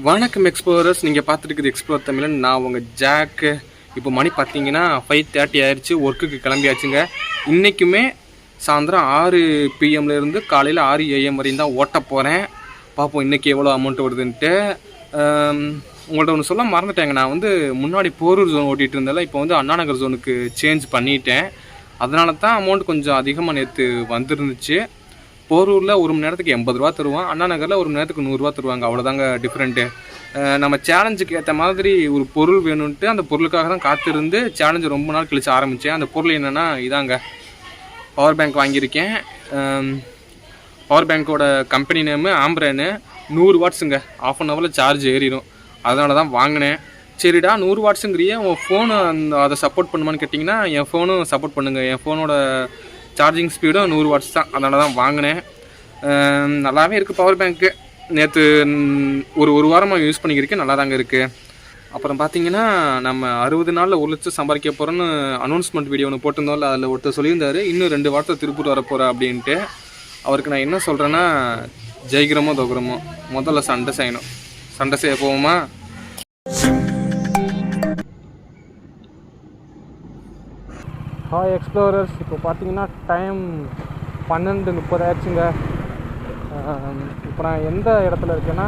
வணக்கம் எக்ஸ்ப்ளோரர்ஸ் நீங்கள் பார்த்துருக்குது எக்ஸ்ப்ளோர் தமிழன். நான் உங்கள் ஜாக்கு இப்போ மணி பார்த்தீங்கன்னா ஃபைவ் தேர்ட்டி ஆயிடுச்சு ஒர்க்குக்கு கிளம்பியாச்சுங்க. இன்றைக்குமே சாயந்தரம் ஆறு பிஎம்லேருந்து காலையில் ஆறு ஏஎம் வரையும் தான் ஓட்ட போகிறேன் பார்ப்போம் இன்றைக்கி எவ்வளோ அமௌண்ட் வருதுன்ட்டு. உங்கள்கிட்ட உங்கள்ட்ட ஒன்று சொல்ல மறந்துட்டேங்க. நான் வந்து முன்னாடி போரூர் ஜோன் ஓட்டிகிட்டு இருந்தால இப்போ வந்து அண்ணாநகர் ஜோனுக்கு சேஞ்ச் பண்ணிட்டேன். அதனால தான் அமௌண்ட் கொஞ்சம் அதிகமாக நேற்று வந்துருந்துச்சு. போரூரில் ஒரு மணி நேரத்துக்கு எண்பது ரூபா தருவான். அண்ணா நகரில் ஒரு மணி நேரத்துக்கு நூறுரூவா தருவாங்க. அவ்வளோதாங்க டிஃப்ரெண்ட்டு நம்ம சேலஞ்சுக்கு ஏற்ற மாதிரி ஒரு பொருள் வேணும்ன்ட்டு அந்த பொருளுக்காக தான் காத்திருந்து சேலஞ்சு ரொம்ப நாள் கழிச்சு ஆரம்பித்தேன் அந்த பொருள் என்னென்னா இதாங்க. பவர் பேங்க் வாங்கியிருக்கேன். பவர் பேங்க்கோட கம்பெனி நேமு ஆம்ப்ரேனு நூறு வாட்ஸுங்க ஆஃப் அன் ஹவரில் சார்ஜ் ஏறிடும். அதனால தான் வாங்கினேன். சரிடா நூறு வாட்ஸுங்கிறியே உன் ஃபோனு அந்த அதை சப்போர்ட் பண்ணுமான்னு கேட்டிங்கன்னா என் ஃபோனும் சப்போர்ட் பண்ணுங்கள் என் ஃபோனோட சார்ஜிங் ஸ்பீடும் நூறு வாட்ஸ் தான். அதனால தான் வாங்கினேன். நல்லாவே இருக்குது பவர் பேங்க்கு நேற்று ஒரு ஒரு வாரமாக யூஸ் பண்ணிக்கிறேன் நல்லா தாங்க இருக்குது அப்புறம் பார்த்தீங்கன்னா நம்ம அறுபது நாளில் ஒரு லட்சம் சம்பாதிக்க போகிறோன்னு அனௌன்ஸ்மெண்ட் வீடியோ ஒன்று போட்டிருந்தோம்ல அதில் ஒருத்தர் சொல்லியிருந்தார் இன்னும் ரெண்டு வாரத்தை திருப்பூர் வரப்போகிறா அப்படின்ட்டு. அவருக்கு நான் என்ன சொல்கிறேன்னா ஜெயிக்கிறோமோ தோக்குறோமோ முதல்ல சண்டை செய்யணும். சண்டை செய்ய போவோமா? ஹாய் எக்ஸ்ப்ளோரர்ஸ் இப்போ பார்த்தீங்கன்னா டைம் பன்னெண்டு முப்பது ஆச்சுங்க இப்போ நான் எந்த இடத்துல இருக்கேன்னா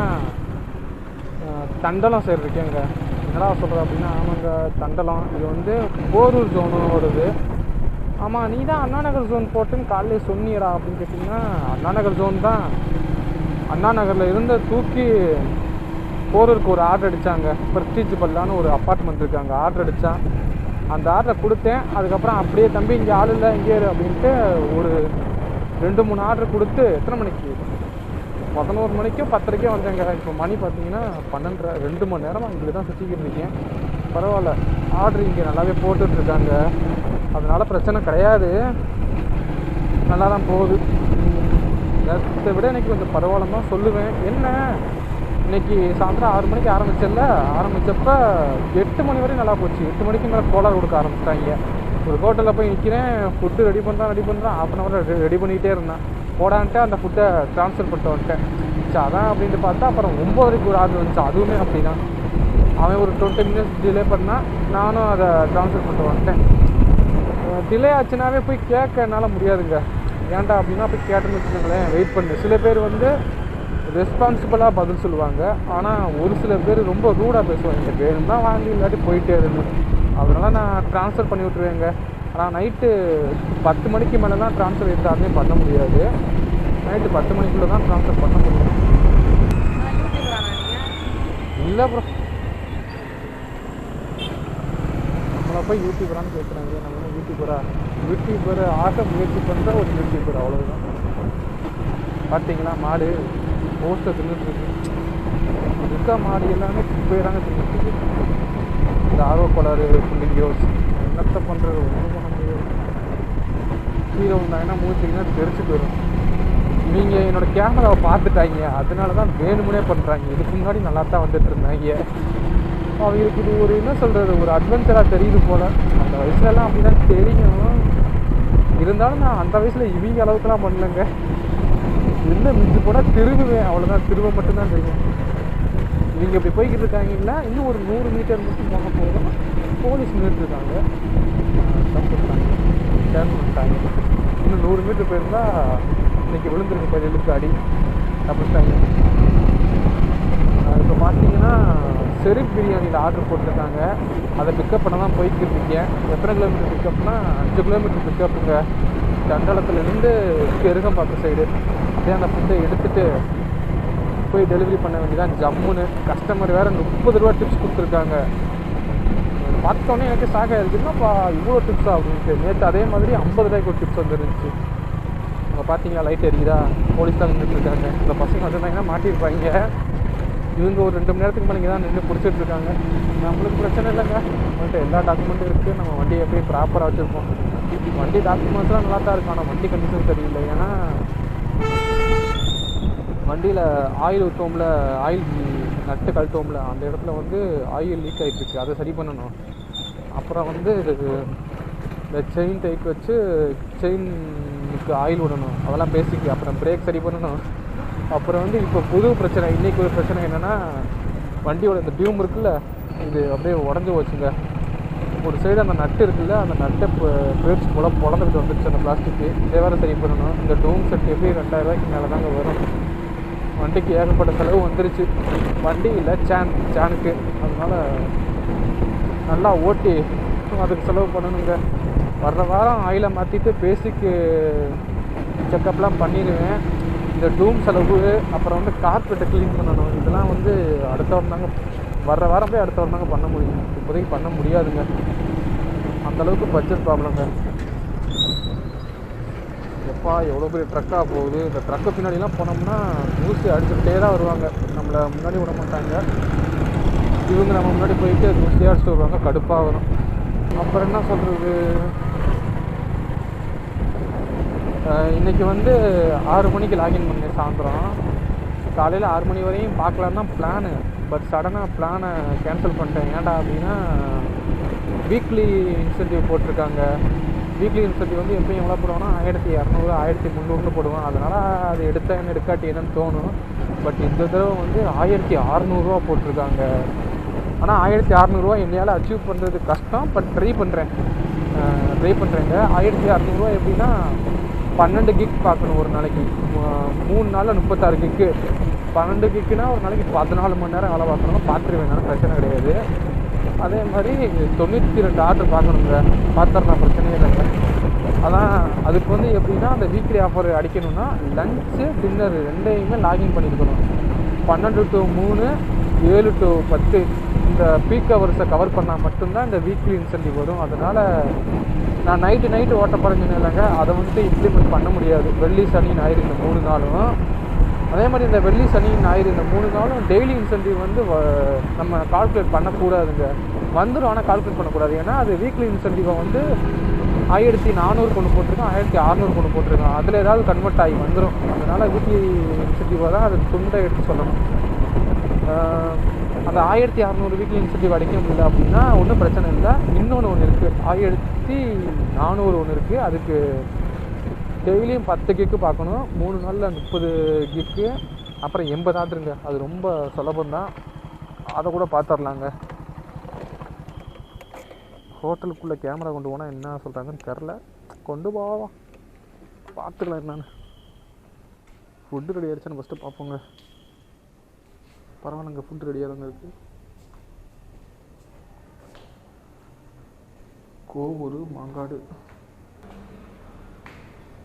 தண்டலம் சைடு இருக்கேங்க. என்னடா சொல்கிறது அப்படின்னா ஆமாங்க தண்டலம். இது வந்து போரூர் ஜோனோடது ஆமாம் நீ தான் அண்ணாநகர் ஜோன் போட்டுன்னு காலையிலே சொன்னியடா அப்படின்னு கேட்டிங்கன்னா அண்ணாநகர் ஜோன் தான். அண்ணா நகரில் இருந்த தூக்கி போரூருக்கு ஒரு ஆர்டர் அடித்தாங்க பிரஸ்டீஜ் பல்லான்னு ஒரு அப்பார்ட்மெண்ட் இருக்காங்க. ஆர்டர் அடித்தான் அந்த ஆர்டரை கொடுத்தேன். அதுக்கப்புறம் அப்படியே தம்பி இங்கே ஆள் இல்லை இங்கே இரு அப்படின்ட்டு ஒரு ரெண்டு மூணு ஆர்டர் கொடுத்து எத்தனை மணிக்கு? பதினோரு மணிக்கும் பத்தரைக்கே வந்தேங்க. இப்போ மணி பார்த்தீங்கன்னா பன்னெண்டரை ரெண்டு மணி நேரமாக இங்கே தான் சுற்றிக்கிட்டு இருக்கேன். பரவாயில்ல. ஆர்டர் இங்கே நல்லாவே போட்டுட்ருக்காங்க அதனால் பிரச்சனை கிடையாது. நல்லா தான் போகுது. நேரத்தை விட எனக்கு கொஞ்சம் பரவாயில்ல தான் சொல்லுவேன். என்ன? இன்னைக்கு சாயந்தரம் ஆறு மணிக்கு ஆரம்பிச்சல ஆரம்பித்தப்ப எட்டு மணி வரையும் நல்லா போச்சு. எட்டு மணிக்கு மேலே கோலார் கொடுக்க ஆரம்பிச்சிட்டாங்க. ஒரு ஹோட்டலில் போய் நிற்கிறேன் ஃபுட்டு ரெடி பண்ணுறான் ரெடி பண்ணுறான் ஆஃப் அன் ஹவர் ரெடி பண்ணிகிட்டே இருந்தேன். போடான்ட்டு அந்த ஃபுட்டை ட்ரான்ஸ்ஃபர் பண்ணிட்டு வந்துட்டேன். சரி அதான் அப்படின்ட்டு பார்த்தா அப்புறம் ஒம்பதரைக்கு ஒரு ஆர்டர் வந்துச்சு. அதுவுமே அப்படி தான் அவன் ஒரு டுவெண்ட்டி மினிட்ஸ் டிலே பண்ணால் நானும் அதை ட்ரான்ஸ்ஃபர் பண்ணிட்டு வந்துட்டேன். டிலே ஆச்சுனாவே போய் கேட்க என்னால் முடியாதுங்க. ஏன்டா அப்படின்னா போய் கேட்டேன்னு வச்சுக்கோங்களேன். வெயிட் பண்ணு. சில பேர் வந்து ரெஸ்பான்சிபிளாக பதில் சொல்லுவாங்க. ஆனால் ஒரு சில பேர் ரொம்ப ரூடாக பேசுவாங்க. எனக்கு தான் வாங்கி இல்லாட்டி போயிட்டே இருந்து அதனால் நான் ட்ரான்ஸ்ஃபர் பண்ணி விட்ருவேங்க ஆனால் நைட்டு பத்து மணிக்கு மேலே தான் ட்ரான்ஸ்ஃபர் எடுத்தாலுமே பண்ண முடியாது. நைட்டு பத்து மணிக்குள்ளே தான் ட்ரான்ஸ்ஃபர் பண்ண முடியும். இல்லை ப்ரோ நம்மளை போய் யூடியூபரான்னு கேட்குறாங்க நம்ம யூடியூபரா யூடியூபர் ஆக முயற்சி பண்ணுற ஒரு யூடியூபர் அவ்வளோதான் பார்த்தீங்களா மாடு. போஸ்டர் தின்னுட்டுருக்கு இருக்க மாடு எல்லாமே குப்பையதாங்க தின்னுட்டு இந்த ஆர்வ கோளாறு புள்ளிங்கோஸ் என்னத்தை பண்ணுறது ஒன்றும் பண்ண முடியாது. கீழே வந்தாங்கன்னா மூச்சிங்கன்னா தெரிச்சு போயிடும் நீங்கள் என்னோட கேமராவை பார்த்துட்டாங்க. அதனால தான் வேணுமுனே பண்ணுறாங்க இதுக்கு முன்னாடி நல்லா தான் வந்துட்டு இருந்தாங்க. அவங்களுக்கு இது ஒரு என்ன சொல்கிறது ஒரு அட்வென்ச்சராக தெரியுது போல். அந்த வயசுலலாம் அப்படி தான் தெரியும். இருந்தாலும் நான் அந்த வயசில் இவங்க அளவுக்குலாம் பண்ணலங்க. என்ன மிஞ்சி போனால் திரும்புவேன் அவ்வளோதான் திரும்ப மட்டும்தான் தெரியும் நீங்கள் இப்படி போய்கிட்டு இருக்காங்கன்னா இன்னும் ஒரு நூறு மீட்டர் மட்டும் போக போதும் போலீஸ் நின்றுருக்காங்க தப்புட்டாங்க டேர்ன் பண்ணிட்டாங்க. இன்னும் நூறு மீட்டர் போயிருந்தா இன்றைக்கி விழுந்துருக்கு பாரு எழுத்து அடி. தப்பிச்சிட்டாங்க. இப்போ பார்த்தீங்கன்னா செருப் பிரியாணியில் ஆர்டர் போட்டிருக்காங்க. அதை பிக்கப் பண்ண தான் போய்கிட்டு இருக்கேன் எத்தனை கிலோமீட்டர் பிக்கப்னா அஞ்சு கிலோமீட்டர் பிக்கப்புங்க தண்டலத்துலேருந்து பார்த்த சைடு அப்படியே அந்த ஃபுட்டை எடுத்துகிட்டு போய் டெலிவரி பண்ண வேண்டியதான் ஜம்முன்னு. கஸ்டமர் வேறு முப்பது ரூபா டிப்ஸ் கொடுத்துருக்காங்க. பார்த்தோன்னே எனக்கு சாக ஆயிருக்கு இவ்வளோ டிப்ஸ் அப்படின்ட்டு நேற்று அதே மாதிரி ஐம்பது ரூபாய்க்கு ஒரு டிப்ஸ் வந்துருந்துச்சு. அங்கே பார்த்தீங்களா லைட் எரியுதா? போலீஸ் தான் நின்றுட்டு இருக்காங்க. இந்த பசங்க வந்துருந்தாங்கன்னா மாட்டியிருப்பாங்க இவங்க ஒரு ரெண்டு மணி நேரத்துக்கு மேலே தான் நின்று பிடிச்சிட்டு இருக்காங்க. நம்மளுக்கு பிரச்சனை இல்லைங்க. நம்மள்ட்ட எல்லா டாக்குமெண்ட்டும் இருக்குது நம்ம வண்டியை போய் ப்ராப்பராக வச்சுருப்போம். வண்டி டாக்குமெண்ட்ஸ்லாம் நல்லா தான் இருக்கும் ஆனால் வண்டி கண்டிஷன் சரியில்லை. ஏன்னா வண்டியில் ஆயில் ஊற்றுவோம்ல ஆயில் நட்டு கழட்டுவோம்ல அந்த இடத்துல வந்து ஆயில் லீக் ஆகிட்டுருக்கு அதை சரி பண்ணணும். அப்புறம் வந்து இந்த செயின் டைக் வச்சு செயினுக்கு ஆயில் விடணும். அதெல்லாம் பேசிக்கு அப்புறம் பிரேக் சரி பண்ணணும். அப்புறம் வந்து இப்போ புது பிரச்சனை இன்றைக்கி ஒரு பிரச்சனை என்னென்னா வண்டியோட இந்த டியூம் இருக்குல்ல இது அப்படியே உடஞ்சி போச்சுங்க. ஒரு சைடு அந்த நட்டு இருக்குல்ல அந்த நட்டை இப்போ பேர்ச்சி போல பொழந்துக்கிட்டு வந்துருச்சு அந்த பிளாஸ்டிக்கு இதை சரி பண்ணணும். இந்த டூம் செட் எப்படி ரெண்டாயிரம் ரூபாய்க்கு மேலே தாங்க வரும். வண்டிக்கு ஏகப்பட்ட செலவு வந்துருச்சு. வண்டி இல்லை சேன் சேனுக்கு அதனால் நல்லா ஓட்டி அதுக்கு செலவு பண்ணணுங்க. வர்ற வாரம் ஆயிலை மாற்றிட்டு பேசிக்கு செக்கப்லாம் பண்ணிடுவேன். இந்த டூம் செலவு அப்புறம் வந்து கார்பெட்டை க்ளீன் பண்ணணும். இதெல்லாம் வந்து அடுத்த வாரம் தாங்க வர்ற வாரம் போய் அடுத்த வாரம் தாங்க பண்ண முடியும். இப்போதைக்கு பண்ண முடியாதுங்க. அந்தளவுக்கு பட்ஜெட் ப்ராப்ளங்க எப்பா எவ்வளோ பெரிய ட்ரக்காக போகுது? இந்த ட்ரக்கு பின்னாடிலாம் போனோம்னா ஊசி அடிச்சுக்கிட்டே தான் வருவாங்க. நம்மளை முன்னாடி விட மாட்டாங்க. இவங்க நம்ம முன்னாடி போயிட்டு ஊசி அடிச்சுட்டு வருவாங்க கடுப்பாக வரும் அப்புறம் என்ன சொல்கிறது இன்றைக்கி வந்து ஆறு மணிக்கு லாகின் பண்ணேன் சாயந்தரம். காலையில் ஆறு மணி வரையும் பார்க்கலான்னு தான் பிளானு பட் சடனாக பிளானை கேன்சல் பண்ணிட்டேன். ஏன்டா அப்படின்னா வீக்லி இன்சென்டிவ் போட்டிருக்காங்க. வீக்லி இன்சென்டிவ் வந்து எப்பயும் எவ்வளோ போடுவான்னா ஆயிரத்தி இரநூறு ஆயிரத்தி முந்நூறுனு போடுவான் அதனால் அது எடுத்தா என்ன எடுக்காட்டி என்னன்னு தோணும். பட் இந்த தடவை வந்து ஆயிரத்தி அறநூறுவா போட்டிருக்காங்க. ஆனால் ஆயிரத்தி அறநூறுவா என்னையால் அச்சீவ் பண்ணுறது கஷ்டம். பட் ட்ரை பண்ணுறேன் ட்ரை பண்ணுறேங்க ஆயிரத்தி அறநூறுவா எப்படின்னா பன்னெண்டு கிக் பார்க்கணும் ஒரு நாளைக்கு. மூணு நாளில் முப்பத்தாறு கிக்கு பன்னெண்டு கிக்குனா ஒரு நாளைக்கு பதினாலு மணி நேரம் வேலை பார்க்கணும் பார்த்துருவேன். நான் பிரச்சனை கிடையாது. அதே மாதிரி தொண்ணூற்றி ரெண்டு ஆர்டர் பார்க்கணுங்க. பார்த்துறேன் பிரச்சனையே இல்லைங்க அதான் அதுக்கு வந்து எப்படின்னா அந்த வீக்லி ஆஃபர் அடிக்கணும்னா லஞ்சு டின்னர் ரெண்டையுமே லாகின் பண்ணியிருக்கணும் பன்னெண்டு டு மூணு ஏழு டு பத்து இந்த பீக் ஹவர்ஸை கவர் பண்ணால் மட்டும்தான் இந்த வீக்லி இன்சென்டிவ் வரும். அதனால் நான் நைட்டு நைட்டு ஓட்ட போகிறேன்னு இல்லைங்க அதை வந்துட்டு இம்ப்ளிமெண்ட் பண்ண முடியாது. வெள்ளி சனி ஞாயிறு இந்த மூணு நாளும். அதே மாதிரி இந்த வெள்ளி சனி ஞாயிறு இந்த மூணு நாளும் டெய்லி இன்சென்டிவ் வந்து வ- நம்ம கால்குலேட் பண்ணக்கூடாதுங்க. வந்துடும் ஆனால் கால்குலேட் பண்ணக்கூடாது. ஏன்னா அது வீக்லி இன்சென்டிவை வந்து ஆயிரத்தி நானூறு கொண்டு போட்டிருக்கோம் ஆயிரத்தி அறநூறு கொண்டு போட்டிருக்கோம் அதில் ஏதாவது கன்வெர்ட் ஆகி வந்துடும் அதனால் வீக்லி இன்சென்டிவாக தான் அது துண்டை எடுத்து சொல்லணும். அந்த ஆயிரத்தி அறநூறு வீக்லி இன்சென்டிவ் அடிக்க முடியல அப்படின்னா ஒன்றும் பிரச்சனை இல்லை. இன்னொன்று ஒன்று இருக்குது ஆயிரத்தி நானூறு ஒன்று இருக்குது அதுக்கு டெய்லியும் பத்து கிக்கு பார்க்கணும். மூணு நாளில் முப்பது கிக்கு அப்புறம் எண்பது ஆர்டருங்க அது ரொம்ப சுலபந்தான் அதை கூட பார்த்துடலாங்க ஹோட்டலுக்குள்ளே கேமரா கொண்டு போனால் என்ன சொல்கிறாங்கன்னு தெரில. கொண்டு போவோம். பார்த்துக்கலாம் என்னன்னு. ஃபுட்டு ரெடி ஆயிடுச்சான்னு ஃபஸ்ட்டு பார்ப்போங்க. பரவாயில்லைங்க ஃபுட்டு ரெடியாக தாங்க இருக்குது கோவூர் மாங்காடு யாரும் இல்லை தான் இருக்குன்னு நினைக்கிறேன்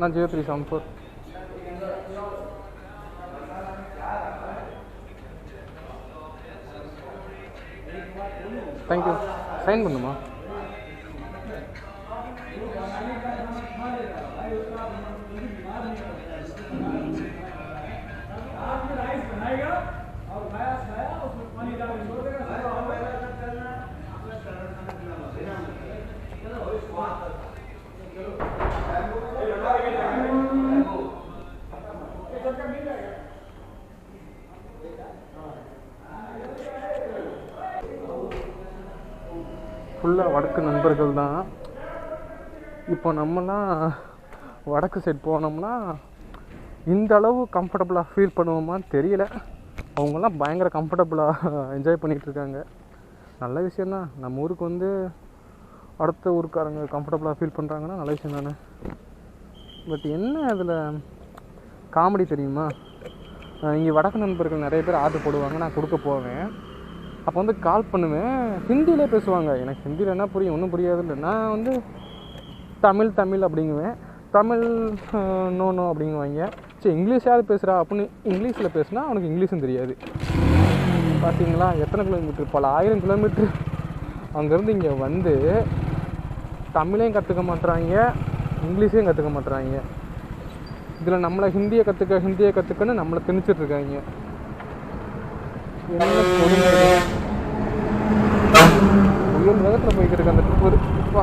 நான் zero three seven four. Thank you sign பண்ணுமா? ஃபுல்லாக வடக்கு நண்பர்கள் தான். இப்போ நம்மலாம் வடக்கு சைட் போனோம்னா இந்த அளவு கம்ஃபர்டபுளாக ஃபீல் பண்ணுவோமான்னு தெரியல. அவங்கெல்லாம் பயங்கர கம்ஃபர்டபுளாக என்ஜாய் பண்ணிகிட்டு இருக்காங்க நல்ல விஷயந்தான் நம்ம ஊருக்கு வந்து அடுத்த ஊருக்காரங்க கம்ஃபர்டபுளாக ஃபீல் பண்ணுறாங்கன்னா நல்ல விஷயம் தானே பட் என்ன அதில் காமெடி தெரியுமா? இங்கே வடக்கு நண்பர்கள் நிறைய பேர் ஆர்டர் போடுவாங்க. நான் கொடுக்க போவேன். அப்போ வந்து கால் பண்ணுவேன். ஹிந்தியிலே பேசுவாங்க. எனக்கு ஹிந்தியில் என்ன புரியும்? ஒன்றும் புரியாது. இல்லை நான் வந்து தமிழ் தமிழ் அப்படிங்குவேன். தமிழ் நோ நோ அப்படிங்குவாங்க. சரி இங்கிலீஷாவது பேசுகிறா அப்படின்னு இங்கிலீஷில் பேசுனா அவனுக்கு இங்கிலீஷும் தெரியாது. பார்த்தீங்களா எத்தனை கிலோமீட்டர் பல ஆயிரம் கிலோமீட்டர் அங்கேருந்து இங்கே வந்து தமிழையும் கற்றுக்க மாட்டுறாங்க இங்கிலீஷையும் கற்றுக்க மாட்றாங்க. இதில் நம்மளை ஹிந்தியை கற்றுக்க ஹிந்தியை கற்றுக்கன்னு நம்மளை திணிச்சிட்ருக்காங்க என்ன வேகத்தில் போய்கிட்டு இருக்கு அந்த ட்ரிப்பு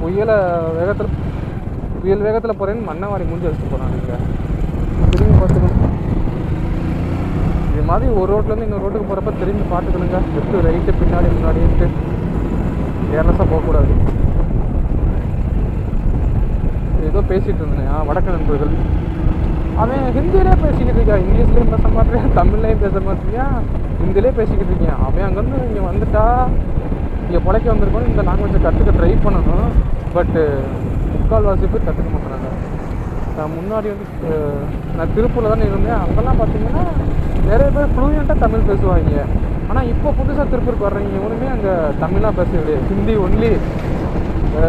புயலை வேகத்தில் புயல் வேகத்தில் போகிறேன்னு மண்ணவாரி மூஞ்சி வச்சுட்டு போகிறானுங்க திரும்பி பார்த்துக்கணும். இது மாதிரி ஒரு ரோட்லேருந்து இன்னொரு ரோட்டுக்கு போகிறப்ப திரும்பி பார்த்துக்கணுங்க. லெஃப்ட்டு ரைட்டு பின்னாடி முன்னாடின்ட்டு. கேர்லெஸ்ஸாக போகக்கூடாது. ஏதோ பேசிகிட்டு இருந்தேன். வடக்கு நண்பர்கள். அவன் ஹிந்தியிலே பேசிக்கிட்டு இருக்கான் இங்கிலீஷ்லேயும் பேச மாட்டேன் தமிழ்லேயும் பேச மாட்டேறியா? ஹிந்திலே பேசிக்கிட்டு இருக்கேன். அவன் அங்கேருந்து இங்கே வந்துட்டா இங்கே பிழைக்க வந்திருக்கோம். இந்த லாங்குவேஜை கற்றுக்க ட்ரை பண்ணணும். பட்டு முக்கால்வாசி பேர் கற்றுக்க மாட்டுறாங்க. நான் முன்னாடி வந்து நான் திருப்பூரில் தானே இருந்தேன். அப்போல்லாம் பார்த்தீங்கன்னா நிறைய பேர் ஃப்ளூயண்ட்டாக தமிழ் பேசுவாங்க. ஆனால் இப்போ புதுசாக திருப்பூருக்கு வர்றீங்க இவனுமே அங்கே தமிழாக பேச ஹிந்தி ஒன்லி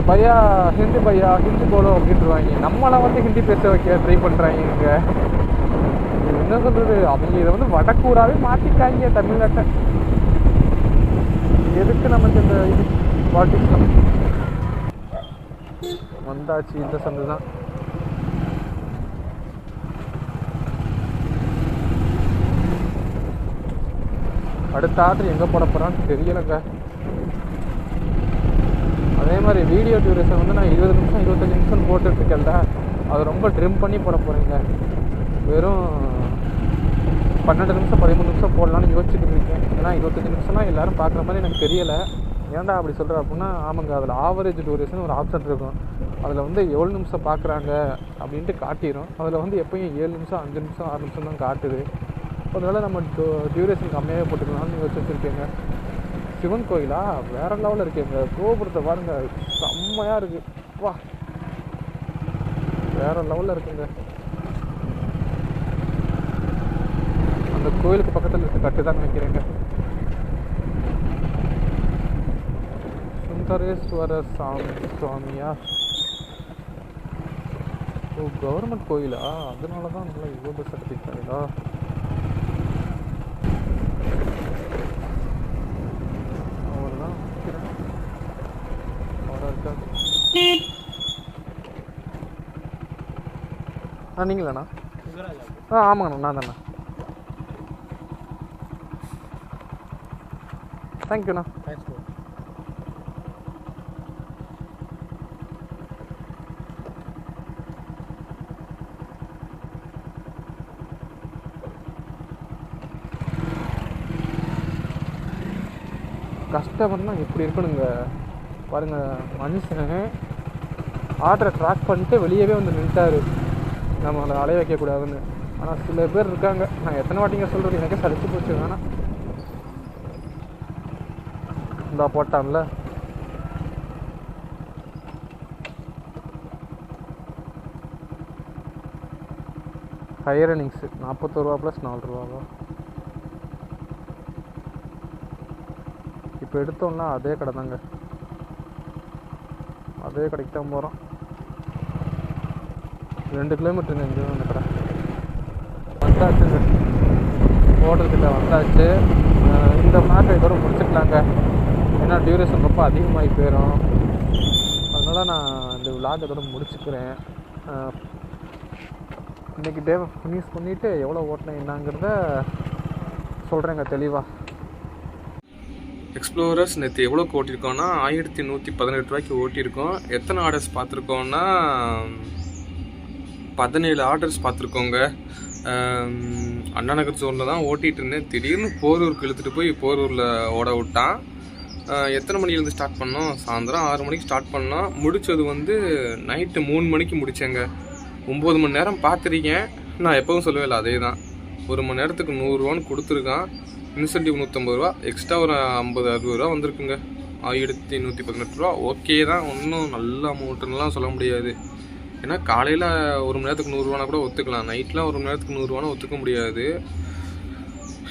பையா ஹிந்தி பையா ஹிந்தி போலோ அப்படின்ட்டுருவாங்க. நம்மளை வந்து ஹிந்தி பேச வைக்க ட்ரை பண்ணுறாங்க இங்கே. என்ன சொல்கிறது அவங்க இதை வந்து வடக்கூறாவே மாற்றிட்டாங்க தமிழ்நாட்டை எதுக்கு நமக்கு இந்த இது பாலிட்டிக்ஸ்லாம் வந்தாச்சு இந்த சந்து தான். அடுத்த ஆர்டர் எங்கே போட போகிறான்னு தெரியலைங்க. அதே மாதிரி வீடியோ டியூரேஷன் வந்து நான் இருபது நிமிஷம் இருபத்தஞ்சி நிமிஷம் போட்டுட்ருக்கேன்ல அது ரொம்ப ட்ரிம் பண்ணி போட போகிறேங்க வெறும் பன்னெண்டு நிமிஷம் பதிமூணு நிமிஷம் போடலான்னு யோசிச்சுட்டு இருக்கேன் ஏன்னா இருபத்தஞ்சி நிமிஷம்னா எல்லாரும் பார்க்குற மாதிரி எனக்கு தெரியலை. ஏன்டா அப்படி சொல்கிற அப்படின்னா ஆமாங்க அதில் ஆவரேஜ் டூரேஷன் ஒரு ஆப்ஷன் இருக்கும். அதில் வந்து எவ்வளோ நிமிஷம் பார்க்குறாங்க அப்படின்ட்டு காட்டிடும் அதில் வந்து எப்பயும் ஏழு நிமிஷம் அஞ்சு நிமிஷம் ஆறு நிமிஷம் தான் காட்டுது. அதனால நம்ம டியூரேஷன் கம்மியாகவே போட்டுக்கலாம்னு யோசிச்சு வச்சுருக்கேங்க சிவன் கோயிலா? வேற லெவலில் இருக்குங்க. கோபுரத்தை பாருங்க. செம்மையாக இருக்குது வா. வேற லெவலில் இருக்குங்க. அந்த கோயிலுக்கு பக்கத்தில் இருக்க கட்டு தான் நினைக்கிறேங்க. சுந்தரேஸ்வர சாமி சுவாமியா? ஓ கவர்மெண்ட் கோயிலா? அதனால தான் நல்லா இவ்வளோ பெருசாக கட்டிருக்காங்களா அவர் தான் அவராக இருக்காது ஆ நீங்களாண்ணா? ஆ ஆமாங்கண்ணா நான் தாண்ணா தேங்க்யூண்ணா கஸ்டமர்னா இப்படி இருக்கணுங்க? பாருங்க மனுஷன் ஆர்டரை ட்ராக் பண்ணிட்டு வெளியவே வந்து நின்ட்டாரு நம்மளை அலைய வைக்கக்கூடாதுன்னு. ஆனால் சில பேர் இருக்காங்க. நான் எத்தனை வாட்டிங்க சொல்கிறது எனக்கே சலிச்சு போச்சு. வேணாம். இந்தா போட்டான்ல. ஹையர் இன்னிங்ஸு நாற்பத்தோரு ரூபா ப்ளஸ் நாலு ரூபாவா இப்போ எடுத்தோம்னா அதே கடை தாங்க. அதே கடைக்கு தான் போகிறோம் ரெண்டு கிலோமீட்டருங்க இங்கே அந்த கடை. வந்தாச்சுங்க ஹோட்டல்கிட்ட வந்தாச்சு. இந்த மேட்டை இதோட முடிச்சுக்கலாங்க. ஏன்னா டியூரேஷன் ரொம்ப அதிகமாகி போயிடும் அதனால் நான் இந்த விளாக் கூட முடிச்சுக்கிறேன். இன்றைக்கி இன்னைக்கு டே ஃபினிஷ் பண்ணிவிட்டு எவ்வளோ ஓட்டினேன் என்னங்கிறத சொல்கிறேங்க தெளிவாக எக்ஸ்ப்ளோரர்ஸ் நேற்று எவ்வளோக்கு ஓட்டியிருக்கோன்னா ஆயிரத்தி நூற்றி பதினெட்டு ரூபாய்க்கு ஓட்டியிருக்கோம் எத்தனை ஆர்டர்ஸ் பார்த்துருக்கோன்னா பதினேழு ஆர்டர்ஸ் பார்த்துருக்கோங்க. அண்ணா நகர் ஜோனில் தான் ஓட்டிகிட்டு இருந்தேன். திடீர்னு போரூருக்கு இழுத்துட்டு போய் போரூரில் ஓட விட்டான். எத்தனை மணிலேருந்து ஸ்டார்ட் பண்ணோம்? சாயந்தரம் ஆறு மணிக்கு ஸ்டார்ட் பண்ணோம். முடித்தது வந்து நைட்டு மூணு மணிக்கு முடித்தேங்க ஒம்பது மணி நேரம் பார்த்துருக்கேன். நான் எப்பவும் சொல்லவே இல்லை அதே தான் ஒரு மணி நேரத்துக்கு நூறுரூவான்னு கொடுத்துருக்கான். இன்சென்டிவ் நூற்றம்பது ரூபா எக்ஸ்ட்ரா ஒரு ஐம்பது அறுபது ரூபா வந்திருக்குங்க. ஆயிரத்தி நூற்றி பதினெட்டு ரூபா ஓகே தான். ஒன்றும் நல்ல அமௌண்ட்டுலாம் சொல்ல முடியாது. ஏன்னா காலையில் ஒரு மணி நேரத்துக்கு நூறுரூவானா கூட ஒத்துக்கலாம். நைட்லாம் ஒரு மணி நேரத்துக்கு நூறுரூவானா ஒத்துக்க முடியாது.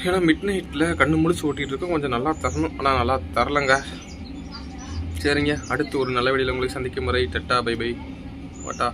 ஏன்னா மிட் நைட்டில் கண்ணு முடிச்சு ஓட்டிகிட்டு இருக்கோம். கொஞ்சம் நல்லா தரணும். ஆனால் நல்லா தரலங்க. சரிங்க. அடுத்து ஒரு நல்ல வழியில் உங்களுக்கு சந்திக்கும் முறை டட்டா பை பை வாட்டா.